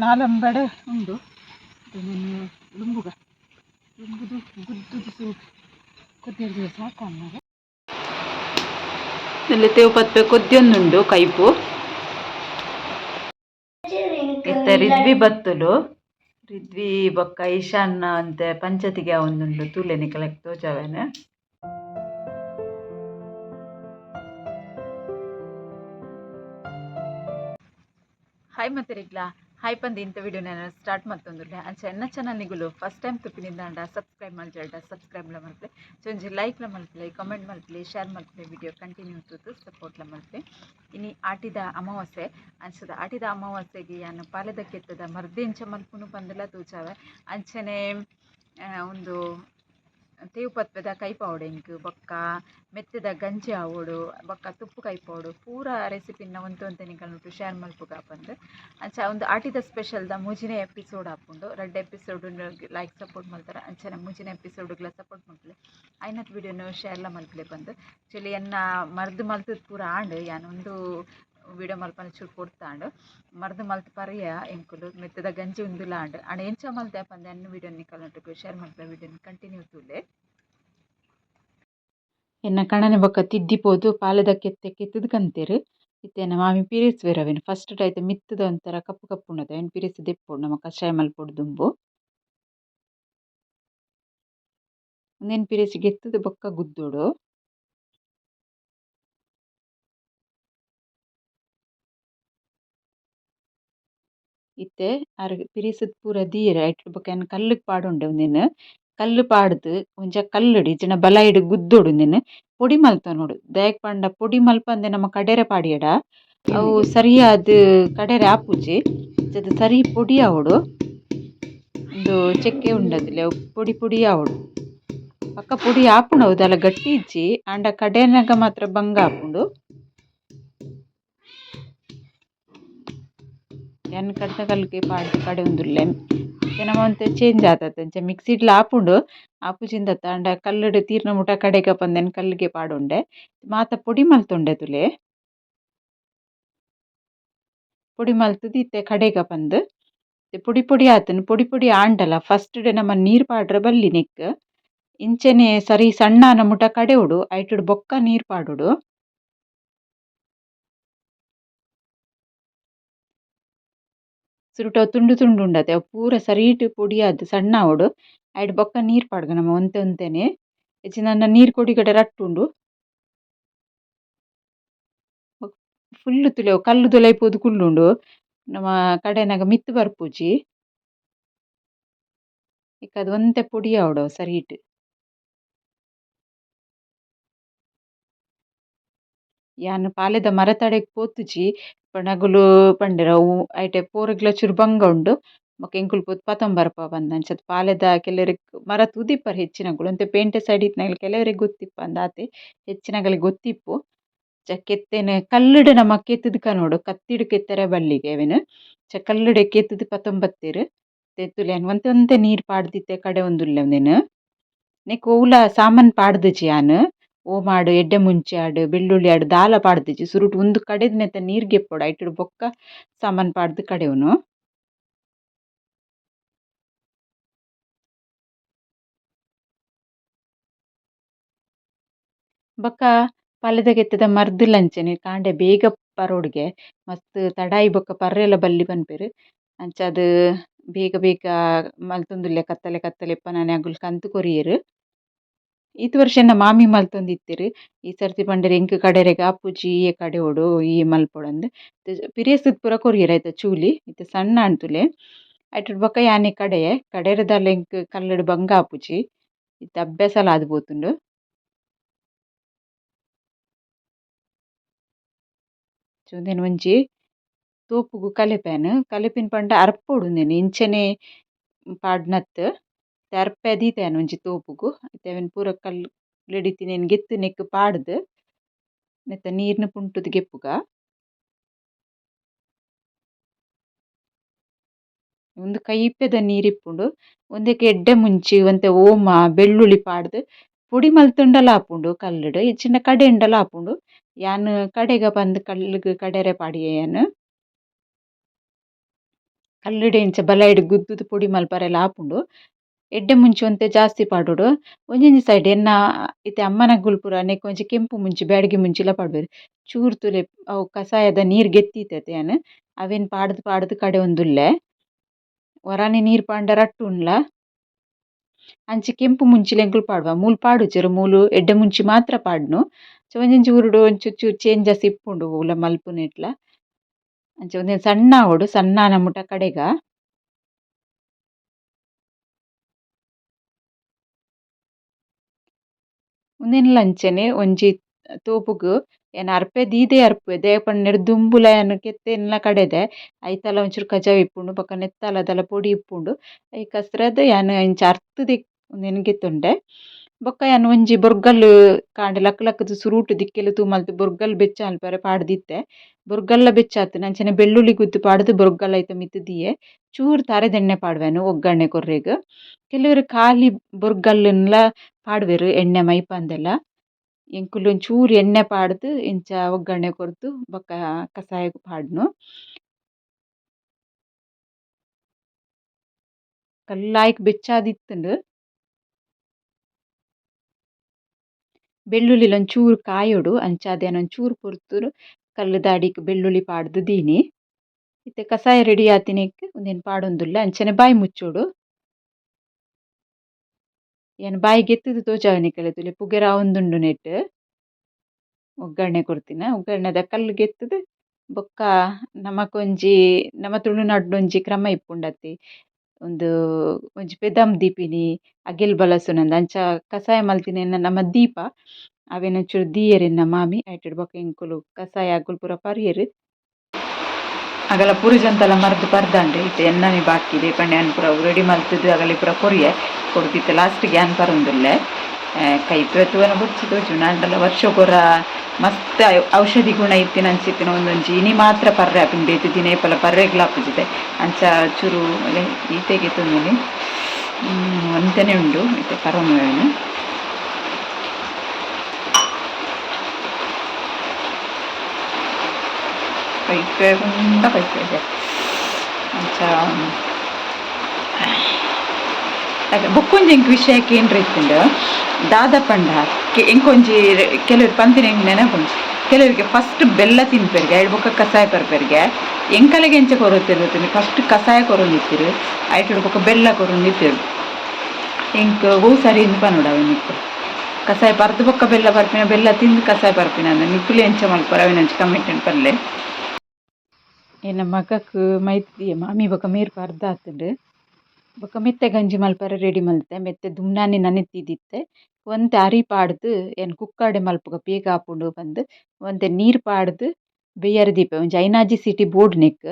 ನಾಲಂಬಡೆ ಉಂಡು ಅದನ್ನು ಲುಂಬುಗ ಲುಂಬುದು ಗುದ್ದುದು ಸು ಕೊದ್ದಿರ್ದು ಸಾಕು ಅನ್ನೋದು ಇಲ್ಲಿ ತೇವು ಪತ್ತೆ ಕೊದ್ದಿಯೊಂದುಂಡು ಕೈಪು. ಇತ್ತೆ ರಿದ್ವಿ ಬತ್ತಲು. ರಿದ್ವಿ ಬೊಕ್ಕ ಈಶಾನ್ನ ಅಂತೆ ಪಂಚತಿಗೆ ಒಂದುಂಡು ತೂಲೆ ನಿಕಲೆಕ್ ತೋಚವೇನೆ ಹಾಯ್ ಮತ್ತೆ ರಿಗ್ಲಾ ಹಾಯ್ ಪಂದಿ ಇಂಥ ವಿಡಿಯೋ ನಾನು ಸ್ಟಾರ್ಟ್ ಮಾಡ್ತಂದ್ರೆ ಅಂಚೆ ಎನ್ನ ಚಾನಲ್ ನಿಗುಲು ಫಸ್ಟ್ ಟೈಮ್ ತುಪ್ಪಿನಿಂದ ಸಬ್ಸ್ಕ್ರೈಬ್ ಮಲ್ಜಲ್ಡ ಸಬ್ಸ್ಕ್ರೈಬ್ಲ ಮಲ್ಪೆ ಚೊಂಜಿ ಲೈಕ್ಲ ಮಲ್ಪಲೆ ಕಮೆಂಟ್ ಮಲ್ಪಲೆ ಶೇರ್ ಮಲ್ಪಲೆ ವಿಡಿಯೋ ಕಂಟಿನ್ಯೂ ತೂತು ಸಪೋರ್ಟ್ಲ ಮಲ್ಪೆ ಇನಿ ಆಟಿದ ಅಮಾವಾಸ್ಯೆ ಅಂಚದ ಆಟಿದ ಅಮಾವಾಸ್ಯೆಗೆ ಯಾನು ಪಾಲದ ಕೆತ್ತದ ಮರ್ದಿಂಚ ಮಲ್ಪುನು ಬಂದಲ ತೂಚಾವೆ. ಅಂಚನೆ ಒಂದು ತೇವು ಕೈ ಪಾವುಡೆ ಎಂಕ್ ಬೊಕ್ಕ ಮೆತ್ತದ ಗಂಜಿ ಆವೋಡು ಬೊಕ್ಕ ತುಪ್ಪು ಕೈಪಾವಡು, ಪೂರ ರೆಸಿಪಿನ ಒಂತೆ ಒಂತೆ ನಿಕಲ್ನುಟ್ಟು ಶೇರ್ ಮಲ್ಪುಗ ಪಂದ್ ಅಂಚ ಒಂದು ಆಟಿದ ಸ್ಪೆಷಲ್ ದ ಮೂಜಿನ ಎಪಿಸೋಡ್ ಆಪುಂಡು ರಡ್ಡ್ ಎಪಿಸೋಡ್ ಲೈಕ್ ಸಪೋರ್ಟ್ ಮಲ್ತಾರ ಅಂಚನೆ ಮೂಜಿನ ಎಪಿಸೋಡ್ಗಳ ಸಪೋರ್ಟ್ ಮಲ್ಪಲೆ ಐನತ್ ವಿಡಿಯೋನು ಶೇರ್ಲ ಮಲ್ಪಲೆ ಬಂದು. ಆ್ಯಕ್ಚುಲಿ ಎನ್ನ ಮರ್ದು ಮಲ್ತದ್ ಪೂರ ಆಂಡ್ ಯಾನೊಂದು ವಿಡಿಯೋ ಮಲ್ಪನ ಚೂರು ಕೊಡ್ತಾಂಡು ಮರ್ದು ಮಲ್ತ ಪರ್ಯ ಎಂಕುಲು ಮೆತ್ತದ ಗಂಜಿ ಉಂದುಲ ಆಂಡ್ ಆಂಡ ಎಂಚ ಮಲ್ತೆ ಪಂದೆ అన్ని ವಿಡಿಯೋ ನಿಕಲ್ನಟ್ಟು షేర్ ಮಲ್ಪಲೆ ವಿಡಿಯೋನ ಕಂಟಿನ್ಯೂ ತೂಲೆ ಎನ್ನ ಕಣನೆ ಬೊಕ್ಕ ತಿದ್ದಿಪೋದು ಪಾಲದ ಕೆತ್ತೆ ಕೆತ್ತದ ಕಂತೆರ್ ಇತ್ತೆನ ಮಾಮಿ ಪೀರಿಯಡ್ಸ್ ಬೇರವೆನ್ ಫಸ್ಟ್ ಟೈತ್ ಮಿತ್ತದ ಒಂಥರ ಕಪ್ಪು ಕಪ್ಪು ಉಂಡತ ಏನು ಪೀರಿಯಡ್ಸ್ ದೆಪ್ಪೊಡು ನಮ ಕಷಾಯ ಮಲ್ಪೋಡು ದುಂಬು ಒಂದೇನು ಪೀರಿಯಡ್ಸ್ ಗೆತ್ತದ ಬೊಕ್ಕ ಗುದ್ದೋಡು ಅರ್ ಪಿರಿಸದ್ ಪೂರ ದೀರ ಐಟ್ ಬೊಕ ಕಲ್ಲುಗ್ ಪಾಡುಂಡೆ ಉಂದೆನ್ ಕಲ್ಲ್ ಪಾಡ್ದ್ ಒಂಜ ಕಲ್ಲುಡು ಇಜ್ಜಿಂಡ ಬಲೈಡ್ ಗುದ್ದೊಡು ಉಂದೆನ್ ಪೊಡಿ ಮಲ್ತೊನೊಡು ದಾಯೆ ಪಂಡ ಪೊಡಿ ಮಲ್ಪಂದೆ ನಮ ಕಡೆರೆ ಪಾಡಿಯಡ ಅವು ಸರಿಯಾದ್ ಕಡೆರೆ ಆಪುಜಿ ಜದ ಸರಿ ಪೊಡಿ ಆವೊಡು ಉಂದು ಚೆಕ್ಕೆ ಉಂಡದಿಲ್ಲೆ ಅವು ಪೊಡಿ ಪೊಡಿ ಆವೊಡು ಪಕ್ಕ ಪೊಡಿ ಆಪುಂಡು ಅವು ದಾಲ ಗಟ್ಟಿ ಇಜ್ಜಿ ಆಂಡ ಕಡೆನಗ ಮಾತ್ರ ಬಂಗ ಆಪುಂಡು ಕಲ್லுಗೆ ಪಾಡ್ದ್ ಕಡೆ ಉಂದುಲ್ಲೆ? ನಮ ಒಂತೆ ಚೇಂಜ್ ಆತತೆ ಅಂಚ. ಮಿಕ್ಸಿಡ್ಲ ಆಪುಂಡು. ಆಪುಜಿಂದತ್ತ ಆಂಡ ಕಲ್ಲುಡು ತೀರ್ನ ಮುಟ ಕಡೆಗ ಪಂದೆನ್ ಕಲ್ಲಿಗೆ ಪಾಡುಂಡೆ. ಮಾತ ಪುಡಿ ಮಲ್ತುಂಡೆ ತುಲೆ. ಪುಡಿ ಮಲ್ತುದು ಇತ್ತೆ ಕಡೆಗ ಪಂದ್. ಪುಡಿ ಪುಡಿ ಆತುಂಡು ಪುಡಿ ಪುಡಿ ಆಂಡಲ. ಫಸ್ಟ್ ಡೆ ನಮ ನೀರ್ ಪಾಡ್ರೆ ಬಲ್ಲಿ ನೆಕ್ಕ್ ಇಂಚನೆ ಸರಿ ಸಣ್ಣಾನ ಮುಟ ಕಡೆವುಡು ಐಟುಡು ಬೊಕ್ಕ ನೀರ್ ಪಾಡುಡು. ಸುರುಟ ತುಂಡು ತುಂಡು ಉಂಡತೆ ಪೂರ ಸರೀಟ್ ಪೊಡಿ ಆದ್ ಸಣ್ಣ ಆವೊಡು. ಐಡ್ ಬೊಕ್ಕ ನೀರ್ ಪಾಡ್ಗ ನಮ ಒಂತೆ ಒಂತೆನೆ. ಇಜ್ಜಿಂಡ ನೀರ್ ಕೊಡಿಗಡೆ ರಟ್ಟುಂಡು ಫುಲ್ಲ್ ತುಲೆ ಕಲ್ಲು ಕಲ್ಲು ದೊಲೈಪೋದು ಕುಲ್ಲುಂಡು ನಮ ಕಡೆನಗ ಮಿತ್ತ್ ಬರ್ಪುಜಿ. ಅದು ಒಂತೆ ಪೊಡಿ ಆವೊಡು ಅವು ಸರೀಟ್. ಯಾನ್ ಪಾಲೆದ ಮರ ತಡೆಗ್ ಪೋತುಜಿ ಪನಗುಲು ಪಂಡೆರ ಅವು ಐಟೆ ಪೋರೆಗ್ಲ ಚೂರು ಬಂಗ ಉಂಡು. ಬೊಕ ಎಂಕುಲು ಪೂತ ಪತೊಂದು ಬರ್ಪ ಪಂದ್ ಪಾಲೆದ ಕೆಲವೆರ್ಗ್ ಮರ ತೂದಿಪ್ಪರ್ ಹೆಚ್ಚಿನಕುಲು ಒಂತೆ ಪೇಂಟೆ ಸೈಡ್ ಇತ್ತ್ಂಡಲ ಕೆಲವೆರ್ಗ್ ಗೊತ್ತಿಪ್ಪ ಅಂದಾತೆ. ಹೆಚ್ಚಿನಕುಲೆಗ್ ಗೊತ್ತಿಪ್ಪು. ಅಂಚ ಕೆತ್ತೆನೆ ಕಲ್ಲುಡು ನಮ ಕೆತ್ತುದು ನೋಡು. ಕತ್ತಿಡ್ ಕೆತ್ತರೆ ಬಲ್ಲಿಗೆ ಅವೆನ್ ಅಂಚ ಕಲ್ಲುಡೆ ಕೆತ್ತುದು ಪತೊಂದು ಬತ್ತೆರ್ ದೆತ್ತುಲೆ ಒಂತೆ ನೀರ್ ಪಾಡ್ದಿತ್ತೆ ಕಡೆ ಒಂದುಲ್ಲೆ ಉಂದೆನ್ ನೆಕ್ ಒವ್ಲ ಸಾಮಾನ್ ಪಾಡ್ದುಜಿ ಯಾನ್. ಓಮಾಡ್ ಎಡ್ಡೆ ಮುಂಚೆ ಆಡ್, ಬೆಳ್ಳುಳ್ಳಿ ಆಡ್, ದಾಲ ಪಾಡ್ದಿಜಿ ಸುರುಟ್ ಉಂದು ಕಡೆದ್ ನೆತ್ತ ನೀರ್ ಗೆಪ್ಪೊಡು ಐಟುಡು ಬೊಕ್ಕ ಸಾಮಾನ್ ಪಾಡ್ದ್ ಕಡೆವುನು. ಬೊಕ್ಕ ಪಾಲೆದ ಕೆತ್ತದ ಮರ್ದುಲಂಚನೆ ಕಾಂಡೆ ಬೇಗ ಬರೋಡ್ಗೆ ಮಸ್ತ್ ತಡಾಯಿ ಬೊಕ್ಕ ಪರ್ರೆಲ ಬಲ್ಲಿ ಪನ್ಪೆರ್ ಅಂಚಾದ್ ಬೇಗ ಬೇಗ ಮಲ್ತೊಂದುಲ್ಲೆ, ಕತ್ತಲೆ ಕತ್ತಲೆ ಇಪ್ಪುನನೆ ಅಕುಲು ಕಂತು ಕೊರಿಯೆರ್. ಈತ್ ವರ್ಷ ಮಾಮಿ ಮಲ್ತೊಂದಿತ್ತೆರ್ ಈ ಸರ್ತಿ ಪಂಡೆರ್ ಎಂಕ್ ಕಡೆರೆಗ್ ಆಪುಜಿ ಈಯೆ ಕಡೆವೊಡು ಈಯೆ ಮಲ್ಪೊಡಂದ್ ಅಂದ್ ಪಿರಿಯಸ್ದ್ ಪೂರ ಕೊರಿಯೆರ್ ಐತ ಚೂಲಿ ಇತ್ತೆ ಸಣ್ಣ ಆಂದುಲೆ ಐಟುಡ್ ಬೊಕ ಯಾನೆ ಕಡೆಯೆ ಕಡೆರೆ ದಾಲ ಎಂಕ್ ಕಲ್ಲುಡು ಬಂಗ ಆಪುಜಿ ಇತ್ತೆ ಅಭ್ಯಾಸಲ ಆದ್ ಪೋತುಂಡು ಉಂದೆನ್ ಒಂಜಿ ತೂಪುಗು ಕಲೆಪೆನ್ ಕಲೆಪಿನ ಪಂಡ ಅರ್ಪೊಡು ಉಂದೆನ್ ಇಂಚನೆ ಅರ್ಪೆ ದೀತೆರ್ ಒಂಜಿ ತೋಪುಗು. ಇತ್ತೆವೆನ್ ಪೂರ ಕಲ್ಲುಡು ಇತ್ತಿನ ಗೆತ್ತು ನೆಕ್ಕ್ ಪಾಡ್ದ್. ನೆತ್ತ ನೀರ್ನ್ ಪುಂಟುದ್ ಗೆಪ್ಪುಗ. ಉಂದು ಕೈಪೆದ ನೀರ್ ಇಪ್ಪುಂಡು ಉಂದೆಕ್ ಎಡ್ಡೆ ಮುಂಚಿ ಒಂತೆ ಓಮ, ಬೆಳ್ಳುಳ್ಳಿ ಪಾಡ್ದ್. ಪುಡಿ ಮಲ್ತುಂಡಲ ಆಪುಂಡು ಕಲ್ಲುಡು. ಇಜ್ಜಿಂಡ ಕಡೆಂಡಲ ಆಪುಂಡು ಯಾನ್ ಕಡೆಗ ಪಂದ್ ಕಲ್ಲುಗ್ ಕಡೆರೆ ಪಾಡಿಯೆಯನ್ ಕಲ್ಲುಡೆ ಇಂಚ ಬಲೈಡ್ ಗುದ್ದುದು ಪೊಡಿ ಮಲ್ಪರೆಲ ಆಪುಂಡು ಎಡ್ಡೆ ಮುಂಚಿ ಒಂತೆ ಜಾಸ್ತಿ ಪಾಡುಡು. ಒಂಜೊಂಜಿ ಸೈಡ್ ಎನ್ನ ಇತ್ತೆ ಅಮ್ಮನ ಗುಲ್ಪುರ ನೆಕ್ ಒಂಜಿ ಕೆಂಪು ಮುಂಚಿ, ಬ್ಯಾಡಗಿ ಮುಂಚಿಲ ಪಾಡ್ವೆರ್ ಚೂರು ತುಲೆ ಅವು ಕಸಾಯದ ನೀರ್ ಗೆತ್ತಿತ್ತೆ ಯಾನ್ ಅವೆನ್ ಪಾಡ್ದ್ ಪಾಡ್ದ್ ಕಡೆ ಒಂದುಲ್ಲೆ. ವರಾನಿ ನೀರ್ ಪಾಂಡ ರಟ್ಟ್ ಉನ್ಲ ಅಂಚಿ ಕೆಂಪು ಮುಂಚಿಲ ಎಂಕುಲು ಪಾಡುವ. ಮೂಲು ಪಾಡುಜೆರ್ ಮೂಲು ಎಡ್ಡೆ ಮುಂಚಿ ಮಾತ್ರ ಪಾಡ್ನು. ಒಂಜೊಂಜಿ ಉರುಡು ಒಂಚೂರು ಚೂರು ಚೇಂಜಸ್ ಇಪ್ಪುಂಡು ಓಲ ಮಲ್ಪುನೆಟ್ಲ ಅಂಚ ಉಂದೆನ್ ಸಣ್ಣ ಆವೊಡು ಸಣ್ಣನ ಮುಟ ಕಡೆಗ. ಉಂದೆನ್ಲ ಅಂಚನೆ ಒಂಜಿ ತೋಪುಗು, ಏನ ಅರ್ಪೆ ದೀದೆ ಅರ್ಪುವೆ ದಾಯೆ ಪಂಡ ದುಂಬುಲ ಯಾನ್ ಕೆತ್ತೆನ್ಲ ಕಡೆದೆ, ಐತಲ ಒಂಚೂರು ಕಜಾವು ಇಪ್ಪುಂಡು ಬೊಕ ನೆತ್ತಲದಲ ಪೊಡಿ ಇಪ್ಪುಂಡು ಐಕ್ ಹಸ್ರದ್ ಯಾನ್ ಇಂಚ ಅರ್ತುದು ಉಂದೆನ್ ಗೆತ್ತುಂಡೆ ಬೊಕ ಯಾನ್ ಒಂಜಿ ಬೊರ್ಗಲ್ ಕಾಂಡೆ ಲಕ್ಕ ಲಕ್ಕುದು ಸುರುಟು ದಿಕ್ಕೆಲ್ ತೂಮಲ್ತ್ ಬೊರ್ಗಲ್ ಬೆಚ್ಚ ಮಲ್ಪರೆ ಪಾಡ್ದಿತ್ತೆ. ಬೊರ್ಗಲ್ಲ ಬೆಚ್ಚ ಆತುಂಡು ಅಂಚನೆ ಬೆಳ್ಳುಳ್ಳಿ ಗುದ್ದು ಪಾಡ್ದ್ ಬೊರ್ಗಲ್ ಐತ ಮಿತ್ತ್ ದಿಯೆ ಚೂರು ತಾರೆದೆಣ್ಣೆ ಪಾಡ್ವೆನು ಒಗ್ಗರಣೆ ಕೊರ್ರೆಗ್. ಕೆಲವೆರ್ ಖಾಲಿ ಬೊರ್ಗಲ್ಲುನ್ಲ ಪಾಡ್ವೆರ್ ಎಣ್ಣೆ ಮೈ ಪಂದೆಲ ಎಂಕುಲು ಒಂಚೂರು ಎಣ್ಣೆ ಪಾಡ್ದ್ ಇಂಚ ಒಗ್ಗರಣೆ ಕೊರ್ದು ಬೊಕ್ಕ ಕಸಾಯಗ್ ಪಾಡ್ನು. ಕಲ್ಲ್ ಲಾಯ್ಕ್ ಬೆಚ್ಚಾದಿತ್ತುಂಡು. ಬೆಳ್ಳುಳ್ಳಿಲ ಒಂಚೂರು ಕಾಯೋಡು ಅಂಚಾದ್ ಯಾನ್ ಒಂಚೂರು ಪೊರ್ತುರು ಕಲ್ಲ್ ದಾಡಿಗ್ ಬೆಳ್ಳುಳ್ಳಿ ಪಾಡ್ದ್ ದೀನಿ. ಇತ್ತೆ ಕಸಾಯ ರೆಡಿ ಆತಿನೆಕ್ ಉಂದೆನ್ ಪಾಡೊಂದುಲ್ಲ. ಅಂಚನೆ ಬಾಯಿ ಮುಚ್ಚೊಡು. ಯಾನ್ ಬಾಯಿ ಗೆತ್ತಿದ್ ತೋಜಾವೆನಿಕಲೆ ತುಲೆ ಪುಗೆರ ಆವೊಂದುಂಡು ನೆಟ್ ಒಗ್ಗರಣೆ ಕೊರ್ತಿನ ಒಗ್ಗರಣೆದ ಕಲ್ಲ್ ಗೆತ್ತುದು, ಬೊಕ್ಕ ನಮಕೊಂಜಿ ನಮ ತುಳುನಾಡುಡು ಒಂಜಿ ಕ್ರಮ ಇಪ್ಪುಂಡತೆ ಉಂದು ಒಂಜಿ ಪೆದಮ್ ದೀಪಿನಿ, ಅಗೆಲ್ ಬಲಸುನಂದ್, ಅಂಚ ಕಸಾಯ ಮಲ್ತಿನ ನಮ ದೀಪ, ಅವೆನ್ ಒಂಚೂರು ದೀಯೆರ್ ಎನ್ನ ಮಾಮಿ ಐಟೆಡ್ ಬೊಕ ಎಂಕುಲು ಕಸಾಯ ಅಕುಲು ಪೂರ ಪರಿಯೆರ್. ಅಗಲ ಪುರುಜಂತಲ ಮರ್ದ್ ಪರ್ದಾಂಡೆ ಇತ್ತೆ ಬಾಕಿ ದೇಪಂಡೆ ಯಾನ್ ಪೂರ ರೆಡಿ ಮಲ್ತುದು, ಅಗಲಿ ಪೂರ ಕೊರಿಯೆ ಕೊಡ್ದಿತ್ತೆ ಲಾಸ್ಟ್ಗೆ ಯಾನ್ ಪರೊಂದುಲ್ಲೆ ಕೈ ತೂವನ ಬುಚ್ಚಿ ತೋಜುಂಡು ಆಂಡಲ ವರ್ಷಗೊರ ಮಸ್ತ್ ಔಷಧಿ ಗುಣ ಇತ್ತಿನ ಅನ್ಸಿತ್ತಿನ ಒಂದೊಂದು ಇನಿ ಮಾತ್ರ ಪರ್ರೆ ಆಪಿನ ಇತ್ತು, ದಿನೇ ಏಪಲ ಪರ್ರೆಗ್ಲ ಆಪುಜಿತೆ ಅಂಚ ಚೂರು ಈತೆಗೆ ತುಂದಿನಿ ಅಂತನೇ ಉಂಡು, ಮತ್ತೆ ಪರಮೇನು ಪೈಪೆ ಉಂಡ ಪೈಪೆ ಅಂಚ ಬೊಕ್ಕೊಂಜಿ ಎಂಕ್ ವಿಷಯಕ್ಕೆ ಏನು ಇತ್ತುಂಡು ದಾದ ಪಂಡ ಎಂಕೊಂಜಿ, ಕೆಲವ್ರು ಪಂತಿನ ಎಂಕ್ ಕೆಲವರಿಗೆ ಫಸ್ಟ್ ಬೆಲ್ಲ ತಿನ್ಪೆರ್ಗೆ, ಎರಡು ಬೊಕ್ಕ ಕಸಾಯ ಪರ್ಪೆರ್ಗೆ ಎಂಕಲೆಗೆ ಎಂಚ ಕೊರೊತ್ತಿರುತ್ತೀನಿ ಫಸ್ಟ್ ಕಸಾಯ ಕೊರೊಂದಿತ್ತಿರು ಐಟು ಬೊಕ್ಕ ಬೆಲ್ಲ ಕೊರೊಂದಿತ್ತಿರು. ಎಂಕ್, ಹೂ ಸರಿ ಇಂದು ಪನ್ನೋಡು ಅವನಿಕ್ಕು ಕಸಾಯ ಪರ್ದು ಬೊಕ್ಕ ಬೆಲ್ಲ ಬರ್ಪಿನ ಬೆಲ್ಲ ತಿಂದು ಕಸಾಯ ಬರ್ಪಿನ ಅಂದ್ರೆ ನಿಕ್ಕುಲಿ ಎಂಚ ಮಲ್ಪರ ಅವಿನಂಚ ಕಮ್ಮಿಟ್ಟೆನ್ ಪಲ್ಲೆ. ಎನ್ನ ಮಗಕ್ಕೆ ಮೈತ್ ಮಾಮಿ ಬೊಕ ಮೀರ್ ಪರ್ದ ಆತುಂಡು ಬೊಕ ಮೆತ್ತೆ ಗಂಜಿ ಮಲ್ಪರೆ ರೆಡಿ ಮಲ್ತೆ. ಮೆತ್ತೆ ದುಮ್ನಾನಿ ನನೆತಿದಿತ್ತೆ ಒಂತೆ ಅರಿ ಪಾಡ್ದ್ ಏನ್ ಕುಕ್ಕಡೆ ಮಲ್ಪುಗ ಬೇಗ ಆಪುಂಡು ಪಂದ್ ಒಂತೆ ನೀರ್ ಪಾಡ್ದ್ ಬೇಯರ್ ದೀಪೆ, ಒಂಜಿ ಐನಾಜಿ ಸಿಟಿ ಬೋರ್ಡ್ ನೆಕ್.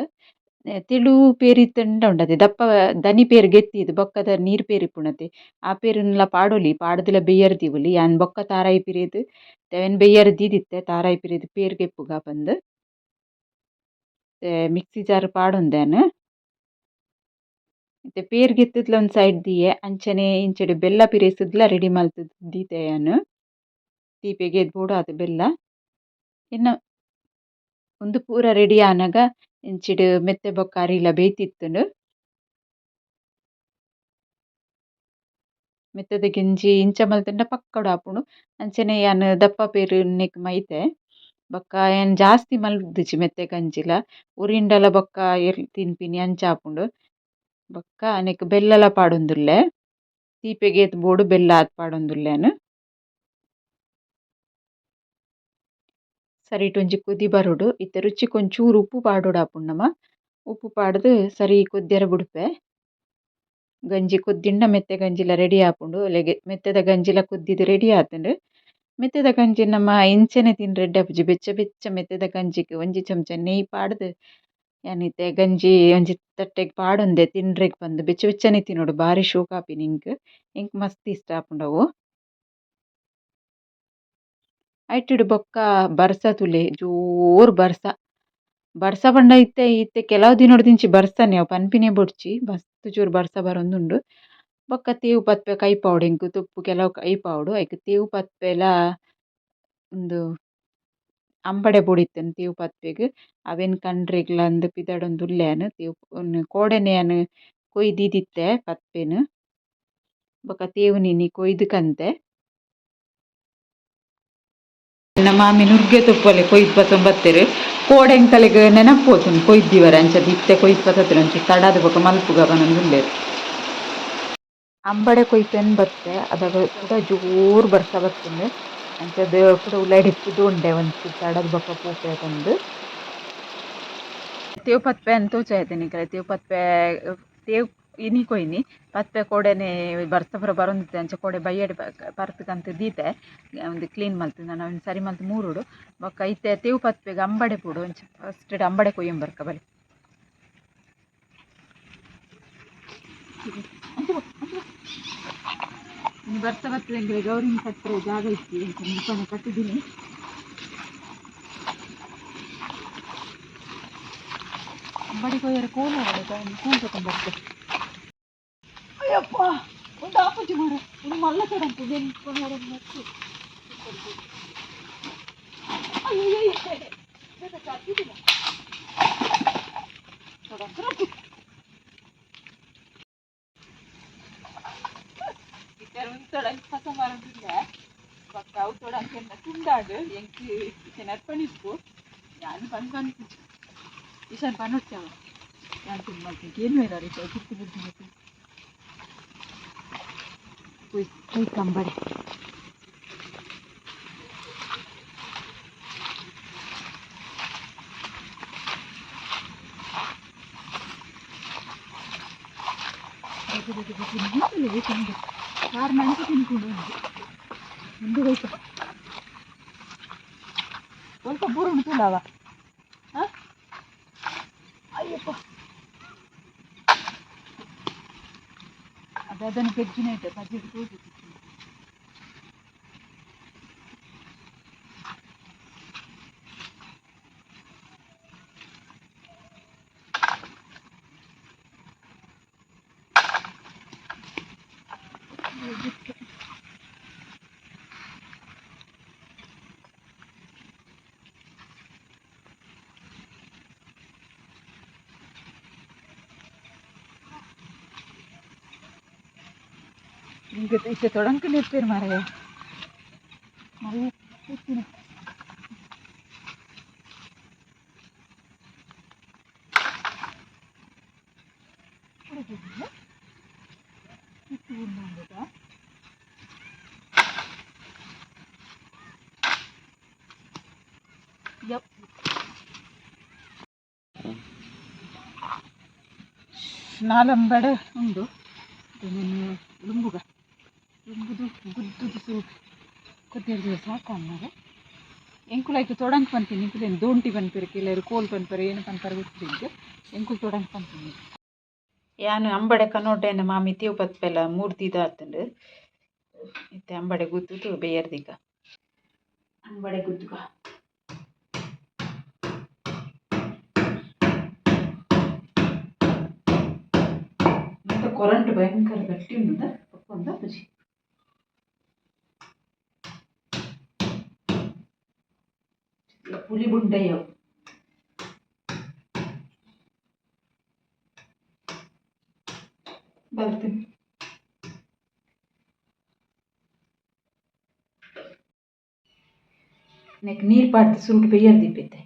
ತಿಳು ಪೇರಿ ತಂಡ ಉಂಡತೆ. ದಪ್ಪ ದನಿ ಪೇರ್ ಗೆತ್ತಿದ್ ಬೊಕ್ಕದ ನೀರ್ ಪೇರ್ ಇಪ್ಪುಂಡತೆ. ಆ ಪೇರುನ್ಲ ಪಾಡೊಲಿ ಪಾಡ್ದುಲ ಬೇಯರ್ ದೀವೊಲಿ. ಯಾನ್ ಬೊಕ್ಕ ತಾರಾಯಿ ಪಿರೆದ್, ತೆವೆನ್ ಬೇಯರ್ ದೀದಿತ್ತೆ, ತಾರಾಯಿ ಪಿರೆದ್ ಪೇರ್ಗೆಪ್ಪುಗ ಪಂದ್ ಮಿಕ್ಸಿ ಜಾರ್ ಪಾಡೊಂದೆನ್. ಇತ್ತೆ ಪೇರ್ ಗೆತ್ತುದ್ಲ ಒಂಜಿ ಸೈಡ್ ದಿಯೆ, ಅಂಚನೆ ಇಂಚೆಡೆ ಬೆಲ್ಲ ಪಿರೇಸಿದ್ಲ ರೆಡಿ ಮಲ್ತುದು ದೀತೆ ಯಾನ್. ದೀಪೆಗ್ ಬೋಡ ಬೋಡಾದ್ ಬೆಲ್ಲ. ಇನ್ನ ಉಂದು ಪೂರ ರೆಡಿ ಆನಗ ಇಂಚಿಡ್ ಮೆತ್ತೆ ಬೊಕ್ಕ ಅರಿಲ ಬೇಯ್ತಿತ್ತುಂಡು ಮೆತ್ತದ ಗೆಂಜಿ ಇಂಚ ಮಲ್ತಂಡ ಪಕ್ಕಡು ಆಪುಂಡು ಅಂಚನೆ ಯಾನ್ ದಪ್ಪ ಪೇರ್ ನೆಕ್ ಮೈತೆ. ಬೊಕ್ಕ ಏನು ಜಾಸ್ತಿ ಮಲ್ದಿಜ್ಜಿ ಮೆತ್ತೆ ಗಂಜಿಲ ಉರಿಂಡಲ ಬೊಕ್ಕ ಎರ್ಲ್ ತಿನ್ಪಿನಿ ಅಂಚ ಆಪುಂಡು ಬೊಕ್ಕ ನೆಕ್ ಬೆಲ್ಲಲ ಪಾಡೊಂದುಲ್ಲೆ. ದೀಪೆಗ್ ಏತ್ ಬೋಡು ಬೆಲ್ಲ ಆದ್ ಪಾಡೊಂದುಲ್ಲೆನ್. ಸರಿಟ್ ಒಂಜಿ ಕುದಿ ಬರೊಡು. ಇತ್ತ ರುಚಿ ಒಂಚೂರು ಉಪ್ಪು ಪಾಡೊಡು ಆಪುಂಡು ನಮ. ಉಪ್ಪು ಪಾಡ್ದ್ ಸರಿ ಕೊದ್ಯರೆ ಬುಡ್ಪೆ. ಗಂಜಿ ಕೊದ್ದಿಂಡ ಮೆತ್ತೆ ಗಂಜಿಲ ರೆಡಿ ಆಪುಂಡು. ಲೆಗೆ ಮೆತ್ತೆದ ಗಂಜಿಲ ಕುದ್ದಿದ್ ರೆಡಿ ಆತುಂಡು. ಮೆತ್ತೆದ ಗಂಜಿ ನಮ್ಮ ಇಂಚನೆ ತಿನ್ ರೆಡ್ಡಿ ಬೆಚ್ಚ ಬೆಚ್ಚ ಮೆತ್ತೆದ ಗಂಜಿಗ್ ಒಂಜಿ ಚಮಚ ನೆಯ್ಯ್ ಪಾಡ್ದ್ ಯಾನ್ ಇತ್ತೆ ಗಂಜಿ ಒಂಜಿ ತಟ್ಟೆಗ್ ಪಾಡೊಂದೆ ತಿನ್ರೆಗ್ ಪಂದ್ ಬೆಚ್ಚ ಬೆಚ್ಚನೆ ತಿನೊಡು ಬಾರಿ ಶೋಕ ಆಪಿನಿ ಎಂಕ್ ಎಂಕ್ ಮಸ್ತ್ ಇಷ್ಟ ಆಪುಂಡು ಅವು ಐಟುಡ್ ಬೊಕ್ಕ ಬರ್ಸ ತುಲೆ, ಜೋರ್ ಬರ್ಸ. ಬರ್ಸ ಪಂಡ ಇತ್ತೆ ಇತ್ತೆ ಕೆಲವು ದಿನೊಡು ದಿಂಚಿ ಬರ್ಸನೆ, ಅವು ಪನ್ಪಿನೆ ಬೊಡ್ಚಿ, ಮಸ್ತ್ ಜೋರು ಬರ್ಸ ಬರೊಂದುಂಡು. ಬೊಕ್ಕ ತೇವು ಪತ್ಪೆ ಕೈಪಾವೊಡು ಎಂಕ್ ತುಪ್ಪು ಕೆಲವು ಕೈ ಕೈಪಾವೊಡು ಐಕ್ ತೇವು ಪತ್ಪೆಲ ಉಂದು ಅಂಬಡೆ ಬೊಡಿತ್ತೆನ್ തീവ് ಪತ್ವೆಗ್, ಅವೆನ್ ಕಂಡ್ರೆಗ್ಲಂದ್ ಪಿದಡೊಂದು ಉಲ್ಲೇನ್ ತೇವು ಉನ್ ಕೋಡೆನೆಯನ್ ಕೊಯ್ದು ದೀದಿತ್ತೆ ಪತ್ವೆನ್. ಬೊಕ ತೇವುನಿನಿ ಕೊಯ್ದು ಕಂತೆ ಎನ್ನ ಮಾಮಿ ನುರ್ಗೆ ತುಪ್ಪಲೆ ಕೊಯ್ದು ಪತೊಂದು ಬತ್ತೆರ್ ಕೋಡೆ ತಲೆಗ್ ನೆನಪು ಪೋತುಂಡು ಕೊಯ್ದಿವರೆ ಅಂಚಾದ್ ಇತ್ತೆ ಕೊಯ್ದು ಪತೊತ್ತುಂಡು ಒಂಚೂರು ತಡಾದ್ ಬೊಕ ಮಲ್ಪುಗ ಉಲ್ಲೆರ್ ಅಂಬಡೆ ಕೊಯ್ಪೆನ್ ಬತ್ತೆ ಅದಾಗ ಜೋರ್ ಬರ್ಸ ಬತ್ತುಂಡು ಅಂಚಾದ್ ಪೂರ ಉಲಾಯಿ ಇಪ್ಪುದು ಉಂಡೆ ಒಂಚೂರು ತಡದ್ ಬೊಕ ಪೋಪೆ ಪಂದ್ ತೇವು ಪತ್ಪೆ ಅಂದ್ ತೋಜಾಯ್ತೆ ನಿಕಲೆ ತೇವು ಪತ್ಪೆ ತೇವು ಇನಿ ಕೊಯ್ನಿ. ಪತ್ಪೆ ಕೋಡೆನೆ ಬರ್ಸ ಪೂರ ಬರೊಂದಿತ್ತೆ ಅಂಚ ಕೋಡೆ ಬಯ್ಯಡ್ ಪರ್ತ್ಕಂತ ದೀತೆ. ಒಂದು ಕ್ಲೀನ್ ಮಲ್ತು, ನಾನು ಅವ್ನ ಸರಿ ಮಲ್ತು ಮೂರುಡು. ಬೊಕ ಐತೆ, ತೇವು ಪತ್ಪೆಗೆ ಅಂಬಡೆ ಪೂಡು. ಒಂಚ ಫಸ್ಟ್ ಅಂಬಡೆ ಕೊಯ್ಯಂ ಬರ್ಕ ಬಲೆ ಇನ್ನು ಬರ್ತಾ ಬರ್ತದಂಗೆ ಗೌರಿನ ಕಟ್ಟರೆ ಜಾಗ ಇತ್ತು ಅಂತ ಮುಖನ ಕಟ್ಟಿದ್ದೀನಿ ಅಂಬಡಿ ಕೊಯ್ಯರ ಕೋಲ ಕೋಲ್ ತಗೊಂಡ್ಬರ್ತೆ ಅಯ್ಯಪ್ಪ ಒಂದು ಆಪುಜಿ ಮಾರ ಒಂದು ಮಲ್ಲ ಕಡಂತು ನೆನ್ಕೊಂಡು ಹೊರಗೆ ಮತ್ತೆ ಅಯ್ಯೋ ಕಟ್ಟಿದ್ದೀನಿ ಉಂತೊಡಂಗೆ ಕಸ ಮರಂದಿಲ್ಲ ಪಕ್ಕ ಅವತೊಡಂಗೆ ತುಂಡಾಡು ಎಂಕಿ ಇಚೆ ನರ್ಪಣಿಸ್ಕು ನಾನು ಬಂದು ಬಂದು ಇಶಾನ್ ಪನ್ನೊಟ್ಟೆವ ನಾನು ತುಂಬ ಮಾಡ್ತೀನಿ ಏನು ಬೇಡ ರೀ ಕಿತ್ತು ಬಿದ್ದು ಮತ್ತೆ ಕುಯ್ ಕುಯ್ ಕಂಬಡೆ ತಿಂದು ಆರು कोणता बुरुड तुलावा दादाने गज्जी नाही तर ಉಂಟುಂಡವ ಹಾಂ ಅಯ್ಯಪ್ಪ ಅದು ಅದನ್ನು ಬೆಜ್ಜಿನ ಇಟ್ಟೆ ಬಜ್ಜಿಗೆ ತೋರಿಸಿತ್ತು ನಿಮಗೆ ಇಷ್ಟೇ ತೊಡಂಕ ನೆಡ್ತೀರಿ ಮಾರಾಯ ಮರಿ ಇರ್ತೀನಿ Yep. ನಾಲಂಬಡೆ ಉಂಡು ನಾನು ಲುಂಬುಗ ಲುಂಬುದು ಗುದ್ದು ಸು ಕೊತ್ತಿರ್ತೀವಿ ಸಾಕು ಅನ್ನೋದು ಎಂಕುಲಾಯ್ತು ತೊಡಂಕ್ ಬಂತೀನಿ ಇಂಕುಲೇನು ದೋಂಟಿ ಬಂದಿರಕ್ಕೆ ಕೆಲವರು ಕೋಲ್ ಬಂದಿರ ಏನು ಬಂತಾರೆ ಗೊತ್ತಿದ್ದು ಎಂಕುಲ್ ತೊಡಂಕ್ ಬಂತೀನಿ ಯಾನು ಅಂಬಡೆ ಕನೋಟೆನ ಮಾಮಿ ತೀವ್ ಪತ್ಪೆಲ ಮೂರ್ತಿದ ಆತಂಡು ಇತ್ತೆ ಅಂಬಡೆ ಗುದ್ದುದು ಬೇಯರ್ದಿಗ. ಅಂಬಡೆ ಗುದ್ದುಗ. ಕೊರಂಟ್ ಭಯಂಕರ ಗಟ್ಟಿ ಉಂಡ ಪಕ್ಕೊಂದ ಬಜಿ ಪುಲಿ ಬುಂಡೆಯವು ಬರ್ತೀನಿ ನೆಕ್ ನೀರು ಪಾಡ್ದು ಸುರುಟು ಬೇಯರ್ದಿಪ್ಪೈತೆ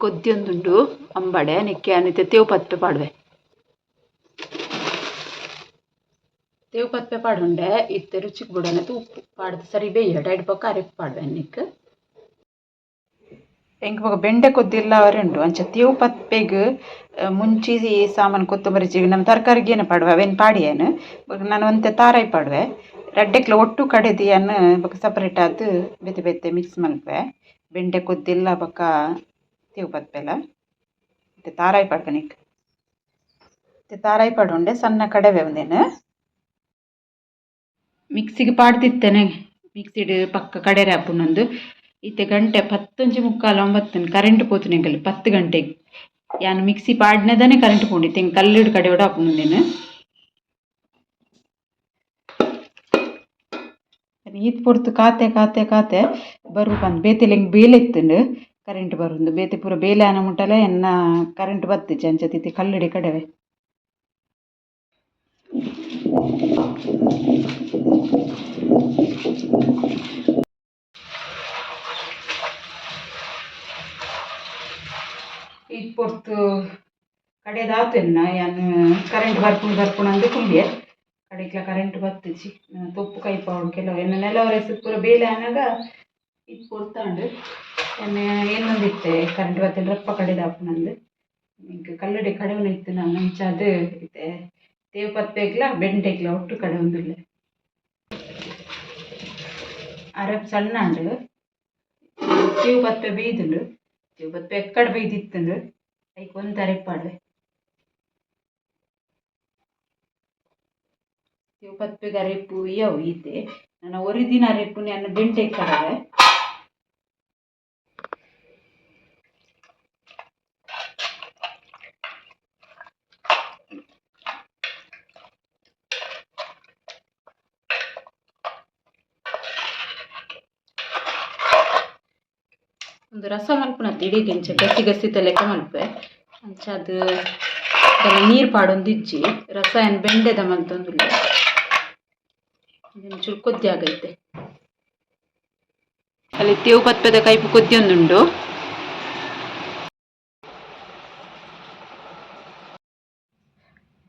ಕೊದ್ದಿಯೊಂದುಂಡು ಅಂಬಡೆ ನೆಕ್ಕೆ ಅನಿತೆ ತೇವು ಪತ್ಪೆ ಪಾಡುವೆ ತೇವು ಪತ್ಪೆ ಪಾಡುಂಡೆ ಇತ್ತೆ ರುಚಿಗೆ ಬಿಡೋಣ ಉಪ್ಪು ಪಾಡ್ದು ಸರಿ ಬೇಯ ಡೈಡ್ ಪಕ್ಕ ಅರೆ ಪಾಡುವೆ ನಿಕ್ ಎಂಕ್ ಮಗ, ಬೆಂಡೆ ಕೊದ್ದಿಲ್ಲ ಅವರುಂಡು ಅಂಚ ತೇವು ಪತ್ಪೆಗ್ ಮುಂಚಿ ಸಾಮಾನು ಕೊತ್ತಂಬರಿ ಚೀಗ ನಮ್ಮ ತರಕಾರಿಗೆ ಏನು ಪಾಡುವೆ? ಅವೇನು ಪಾಡಿಯೇನು ನಾನು ಒಂತೆ ತಾರಾಯಿ ಪಾಡುವೆ. ರಡ್ಡೆಕ್ಲ ಒಟ್ಟು ಕಡೆದಿ ಅನ್ನು ಬೊಕ ಸಪ್ರೇಟ್ ಆದ್ ಬೆತೆ ಬೆತೆ ಮಿಕ್ಸ್ ಮಲ್ಪೆ ಬೆಂಡೆ ಕೊದ್ದಿಲ್ಲ ಬಕ್ಕ ತೇವು ಪತ್ಪೆಲ ಮತ್ತೆ ತಾರಾಯಿ ಪಾಡ್ಕನಿಕ್ ಮತ್ತೆ ತಾರಾಯಿ ಪಾಡುಂಡೆ ಸಣ್ಣ ಕಡವೆ ಒಂದೇನು? ಮಿಕ್ಸಿಗೆ ಪಾಡ್ತಿತ್ತೇನೆ. ಮಿಕ್ಸಿಡ್ ಪಕ್ಕ ಕಡೆರೆ ಹಾಪುನೊಂದು ಇತ್ತೆ ಗಂಟೆ ಪತ್ತೊಂಜಿ ಮುಕ್ಕಾಲು ಒಂಬತ್ತನ ಕರೆಂಟ್ ಪೋತುನೆಂಕಲ್ ಪತ್ತು ಗಂಟೆಗೆ. ಯಾನ್ ಮಿಕ್ಸಿ ಪಾಡ್ನದನೆ ಕರೆಂಟ್ ಪೋಂಡಿತ್ತೆ. ಹಿಂಗೆ ಕಲ್ಲಿಡ್ ಕಡೆ ಒಡ ಹಾಕೊಂಡೇನು ಈತ್ ಪೊರ್ತು ಕಾತೆ ಕಾತೆ ಕಾತೆ. ಬರು ಬಂದು ಬೇತೆಲೆ ಹಿಂಗೆ ಬೇಲೆ ಇತ್ತಂಡು ಕರೆಂಟ್ ಬರುಂದು. ಬೇತೆ ಪೂರ ಬೇಲೆ ಆನ ಮುಟ್ಟಲೆ ಎನ್ನ ಕರೆಂಟ್ ಬತ್ತಿಚ್ಚೆ ಅಂಚತಿತ್ತಿ ಕಲ್ಲಿಡಿ ಕಡೆವೆ. ಇದು ಪೊರ್ತು ಕಡೆದಾತು ಯಾನು ಕರೆಂಟ್ ಬರ್ಪುಂಡು ಬರ್ಕೊಂಡು ಅಂದು ಕುಂಡಿಯೆ ಕಡೆಕ್ಲ ಕರೆಂಟ್ ಬತ್ತಿಜಿ ತೊಪ್ಪು, ಕೈ ಪಾವಡು ಕೆಲವು ಎನ್ನ ನೆಲವರೆಸಿ ಪೂರ ಬೇಲೆ ಅನ್ನಾಗ ಇದು ಪೊರ್ತಾಂಡು ಎನ್ನ ಏನೊಂದಿತ್ತೆ ಕರೆಂಟ್ ಬತ್ತಿನ ರಪ್ಪ ಕಡೆದಾಪುನಂದು ಈಗ ಕಲ್ಲಡೆ ಕಡೆವನ ಇತ್ತು ನಾನು ಮುಂಚೆ ಅದು, ಇತ್ತೆ, ತೇವ್ ಪತ್ಬೇಕ್ಲ ಬೆಂಡೆಕ್ಲ ಒಟ್ಟು ಕಡೆ ಒಂದುಲ್ಲೆ ಅರಬ್ ಸಣ್ಣ ಕ್ಯೂ ಬತ್ತ ಪತ್ಪೆ ಬೇಯ್ದುಂಡು ಬತ್ತ ಪತ್ಪೆ ಎಕ್ಕಡ ಬೇಯ್ದಿತ್ತುಂಡು ಐಕ್ ಒಂದು ಅರೆಪ್ಪಾಡ್ವೆ ಕ್ಯೂ ಪತ್ಪೆಗೆ ಅರೆಪ್ಪು ಇಯವು ಈತೆ? ನನ್ನ ಒರಿದಿನ ಅರೆಪ್ಪು ನನ್ನ ಬೆಂಟೆ ಕಡವೆ ಒಂದು ರಸ ಮಲ್ಪುನತ್ತೆ ಇಡೀ ಕೆಂಚ, ಗಸಿ ಗಸಿ ತಲೆಕ ಮಲ್ಪೆ ಅಂಚ ಅದು ನೀರು ಪಾಡೊಂದು ಇಜ್ಜಿ ರಸ ಏನು ಬೆಂಡೆದ ಮಲ್ತೊಂದುಲ್ಲ ಒಂಚೂರು ಕೊದ್ದಿ ಆಗೈತೆ. ಅಲ್ಲಿ ತೇವು ಪತ್ಪದ ಕೈಪು ಕೊದ್ದಿಯೊಂದುಂಡು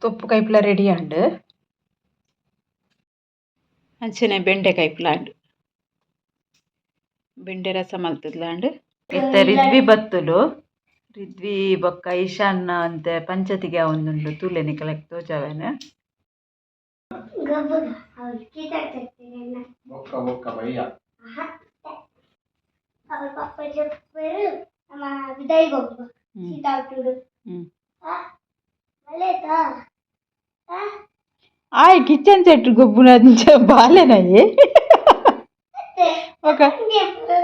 ತೊಪ್ಪು ಕೈಪ್ಲ ರೆಡಿ ಆಂಡ್. ಅಂಚನೆ ಬೆಂಡೆ ಕೈಪ್ಲ ಪ್ಲಾಂಡ್ ಬೆಂಡೆ ರಸ ಮಲ್ತದ್ಲಾಂಡ್ ಇತ್ತ ರಿದ್ವಿ ಬತ್ತುಲು ರಿದ್ವಿ ಬೊಕ್ಕ ಈಶಾನ್ನ ಅಂತ ಪಂಚತಿಗೆ ಅವನುಂಡು ತೂಲೆನೆ ಕಲೆಕ್ಟ್ ತೋಜವನ ಅವ್ರ ಆಯ್ ಕಿಚನ್ ಸೆಟ್ ಗೊಬ್ಬುನ ಬಾಲೆನಯ್ಯೇ ఒక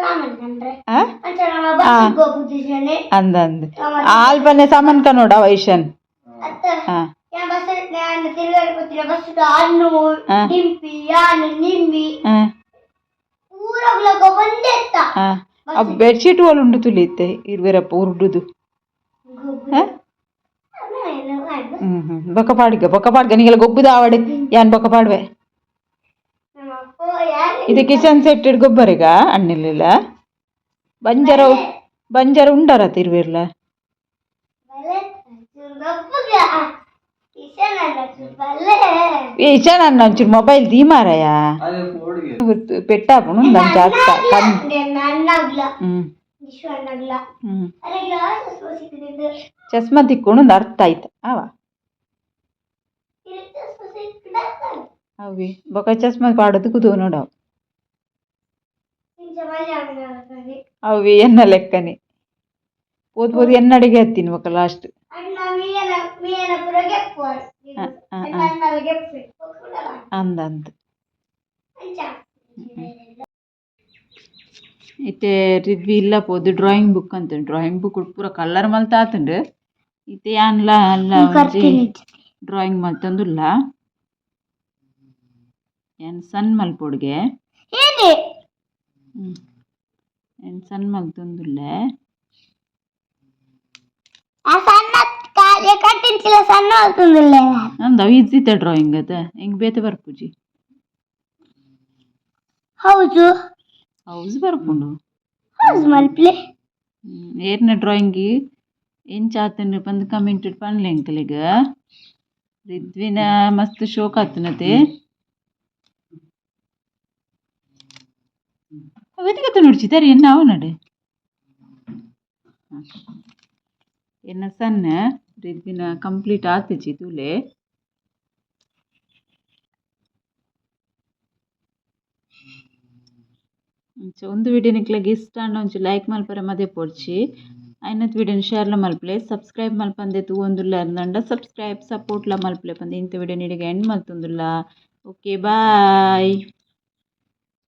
రామంటే ఆ? అంటే ನಮ್ಮ ಬಸ್ ಹೋಗುದಿದ್ದಾನೆ ಅಂದ ಅಂದ ಆಲ್ಬನೆ ಸಾಮಾನ್ ಕನ್ನೋಡ ವೈಶನ್ ಅತ್ತ ಹಾ ಯಾ ಬಸ್ ನಾನು ತಿರುಗಾಡ್ಕೊತಿಲ್ಲ ಬಸ್ ಹಣ್ಣು ಆ. ಡಿಂಪಿ ಯಾನು ನಿಂಬಿ ಹಾ ಊರಗ್ಲಗ ಒಂದೇ ಎತ್ತ ಹಾ ಆ ಬೆಡ್ಶೀಟ್ వాళ్ళు ఉండు ತುಲಿತ್ತೆ ಇರ್ವೇರಪ್ಪ ಉರ್ಡುದು ಹಾ ಹ್ಮ್ ಹ್ಮ್ ಬೊಕ್ಕ ಪಾಡಿಗ ಬೊಕ್ಕ ಪಾಡ್ಗ ನೀಗೆಲ್ಲ ಗೊಬ್ಬುದ ಆವಡೆ ಯಾನ್ ಬೊಕ್ಕ ಪಾಡ್ವೆ ನಮ್ಮ ಅಪ್ಪ ಯಾರು ಇದು ಕಿಚನ್ ಸೆಟ್ ಗೊಬ್ಬರಿಗ ಅಣ್ಣಿಲ್ಲ ಬಂಜರ ಬಂಜರ ಉಂಡರ ತಿರುವಿರ್ಲ? ಇಶಾನ್ ಅಣ್ಣ ಒಂಚೂರು ಮೊಬೈಲ್ ದೀಮಾರಯ್ಯ ಪೆಟ್ಟಾಪುಣ ನಮ್ಮ ಜಾತ ಚಸ್ಮಾ ತಿಕ್ಕೊಂಡು ಅರ್ಥ ಆಯ್ತು. ಅವ ಇರುತ್ತೆ ಸಿಕ್ಕಿದ ಅವಿ ಬೊಕ ಚಸ್ಮಾ ಪಾಡೋದು ಕುದು ನೋಡವ್ ಇಂಚ ಮಲ್ಯಾಣ ಅವಿ ಎನ್ನ ಲೆಕ್ಕನೆ పోతు పోతు ఎన్నడిగే ఎత్తిని ఒక లాస్ట్ ಅಣ್ಣ ಮೀಯನ ಮೀಯನ ಪುರಗೆ ಪೋರ್ ಅಣ್ಣ ಗೆಪ್ಪೆ అంద అంత ಅಂಚ అయితే ರಿದ್ವಿ ಇಲ್ಲ ಪೋದು ಡ್ರಾಯಿಂಗ್ ಬುಕ್ ಅಂತ ಡ್ರಾಯಿಂಗ್ ಬುಕ್ ಪೂರ ಕಲರ್ ಮಲ್ತ ಆತುಂಡು ಇತ್ತೆ ಯಾನ್ಲ ಅಲ್ಲ ಒಂಜಿ ಡ್ರಾಯಿಂಗ್ ಮಲ್ತಂದುಲ್ಲ ಏನು ಸಣ್ಣ ಮಲ್ಪೊಡ್ಗೆ ಏನು ಸಣ್ಣ ಮಲ್ತಂದುಲ್ಲೆ ನಂದವು ಇದ್ದಿತ್ತೆ ಡ್ರಾಯಿಂಗ್ ಅದ ಹೆಂಗ್ ಬೇತೆ ಬರ್ಪೂಜಿ ಹೌದು. ಹೌಸ್ ಬರ್ಪುಂಡು. ಹೌಸ್ ಮಲ್ಪ್ಲೆ. ಏರ್ನ ಡ್ರಾಯಿಂಗಿ ಎಂಚ ಆತನ ಬಂದು ಕಮೆಂಟ್ ಪನ್ಲೆ ಅಂಕಲಿಗ ರಿದ್ವಿನ ಮಸ್ತ್ ಶೋಕ ಆತನತೆ. வெதுக்கத்தை ನುಡಿಸಿದ್ದಾರೆ ನಾವು ನಡು ಎನ್ನ ಸಣ್ಣ ದಿನ ಕಂಪ್ಲೀಟ್ ಆತಿಚ್ಚಿ ತೂಲೆ ಒಂದು ವಿಡಿಯೋ ನಿಕ್ಲಾಗ ಇಷ್ಟ ಅನ್ನೋ ಒಂಚು ಲೈಕ್ ಮಲ್ಪರೆ ಮದೆ ಪೋಡ್ಚಿ ಐನತ್ ವಿಡಿಯೋನ ಶೇರ್ಲ ಮಲ್ಪಲೆ ಸಬ್ಸ್ಕ್ರೈಬ್ ಮಲ್ಪಂದೆ ತೂ ಒಂದುಲ್ಲ ಅಂದಂಡ ಸಬ್ಸ್ಕ್ರೈಬ್ ಸಪೋರ್ಟ್ಲ ಮಲ್ಪಲೆ ಪಂದೆ ಇಂಥ ವಿಡಿಯೋ ನೀಡಿಗೆ ಎಂಡ್ ಮಲ್ತುಂದುಲ್ಲ ಓಕೆ ಬಾಯ್